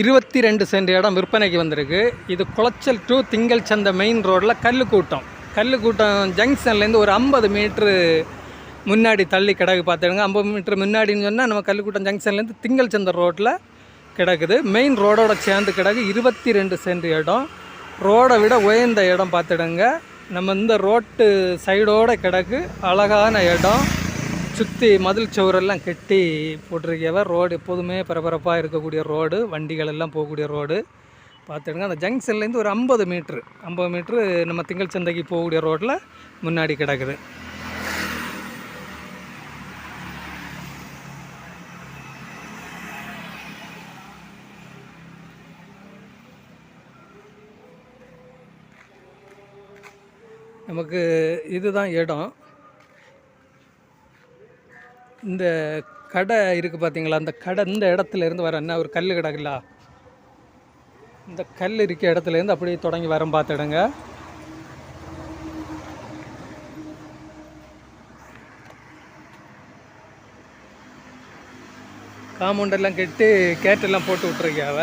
இருபத்தி ரெண்டு சென்ட் இடம் விற்பனைக்கு வந்திருக்கு. இது குளச்சல் டு திங்கள் சந்தை மெயின் ரோட்டில் கல் கூட்டம் கல் கூட்டம் ஜங்ஷன்லேருந்து ஒரு ஐம்பது மீட்ரு முன்னாடி தள்ளி கிடக்கு பார்த்துடுங்க ஐம்பது மீட்ரு முன்னாடின்னு சொன்னால் நம்ம கல்லுக்கூட்டம் ஜங்ஷன்லேருந்து திங்கள் சந்தை ரோட்டில் கிடக்குது. மெயின் ரோடோட சேர்ந்து கிடக்கு இருபத்தி ரெண்டு சென்ட் இடம். ரோடை விட உயர்ந்த இடம் பார்த்துடுங்க நம்ம இந்த ரோட்டு சைடோடு கிடக்கு. அழகான இடம். சுற்றி மதில் சுவரெல்லாம் கட்டி போட்டிருக்கவ. ரோடு எப்போதுமே பரபரப்பாக இருக்கக்கூடிய ரோடு வண்டிகள் எல்லாம் போகக்கூடிய ரோடு. பார்த்துடுங்க அந்த ஜங்ஷன்லேருந்து ஒரு ஐம்பது மீட்ரு. ஐம்பது மீட்ரு நம்ம திங்கள் சந்தைக்கு போகக்கூடிய ரோட்டில் முன்னாடி கிடக்குது. நமக்கு இதுதான் இடம். இந்த கடை இருக்குது பார்த்தீங்களா அந்த கடை இந்த இடத்துல இருந்து வர என்ன ஒரு கல் கிடக்குல்லா இந்த கல் இருக்க இடத்துல இருந்து அப்படியே தொடங்கி வரம் பார்த்துடுங்க காம்பவுண்டெல்லாம் கட்டி கேட்டெல்லாம் போட்டு விட்ருக்காவ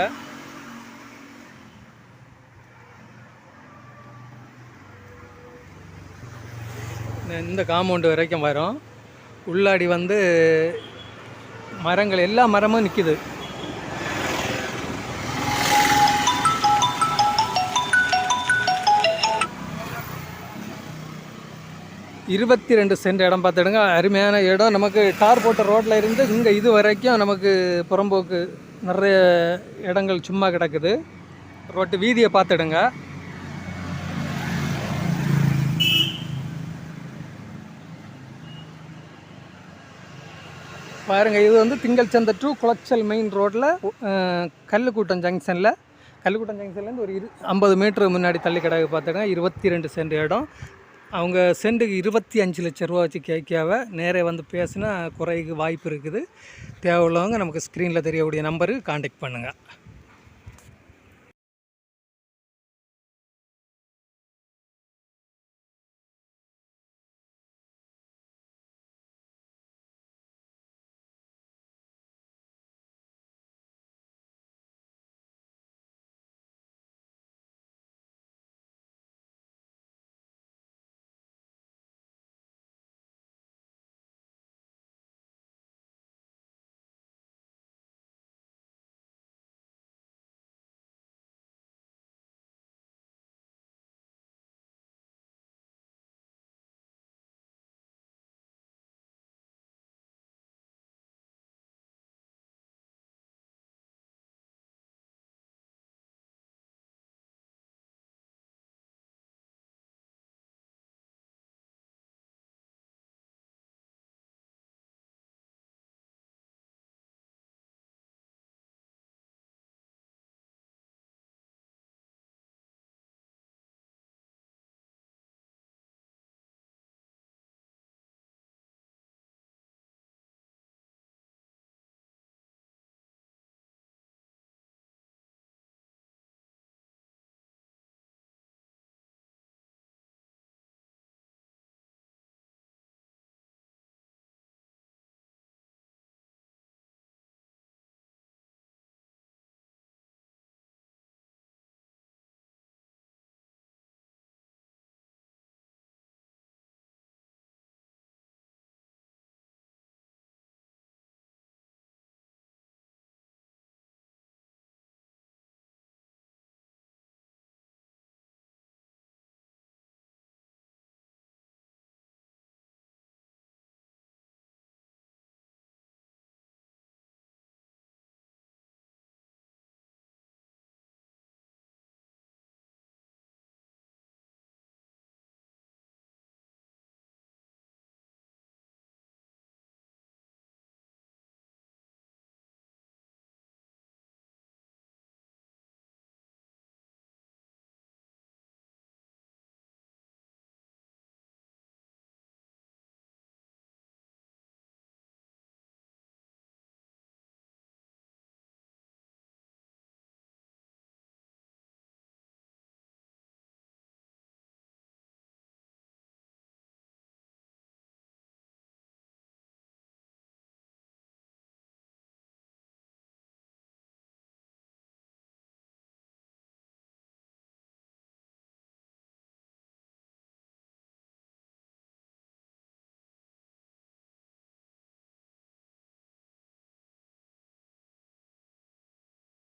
இந்த காம்பவுண்டு வரைக்கும் வரும். உள்ளாடி வந்து மரங்கள் எல்லா மரமும் நிற்கிது இருபத்தி ரெண்டு சென்ட் இடம் பார்த்துடுங்க. அருமையான இடம். நமக்கு டார் போட்ட ரோட்டில் இருந்து இங்கே இது வரைக்கும் நமக்கு புறம்போக்கு நிறைய இடங்கள் சும்மா கிடக்குது. ரோட்டு வீதியை பார்த்துடுங்க. பாருங்கள் இது வந்து திங்கள் சந்தை டு குளச்சல் மெயின் ரோட்டில் கல்லுக்கூட்டம் ஜங்ஷனில் கல்லுக்கூட்டம் ஜங்ஷன்லேருந்து ஒரு இரு ஐம்பது மீட்ரு முன்னாடி தள்ளி கிடக்கு பார்த்துடுங்க இருபத்தி ரெண்டு சென்ட் இடம். அவங்க சென்ட்டுக்கு இருபத்தி அஞ்சு லட்ச ரூபா வச்சு கேட்காவ நேரே வந்து பேசினா குறைக்கு வாய்ப்பு இருக்குது. தேவையுள்ளவங்க நமக்கு ஸ்க்ரீனில் தெரியக்கூடிய நம்பருக்கு காண்டாக்ட் பண்ணுங்கள்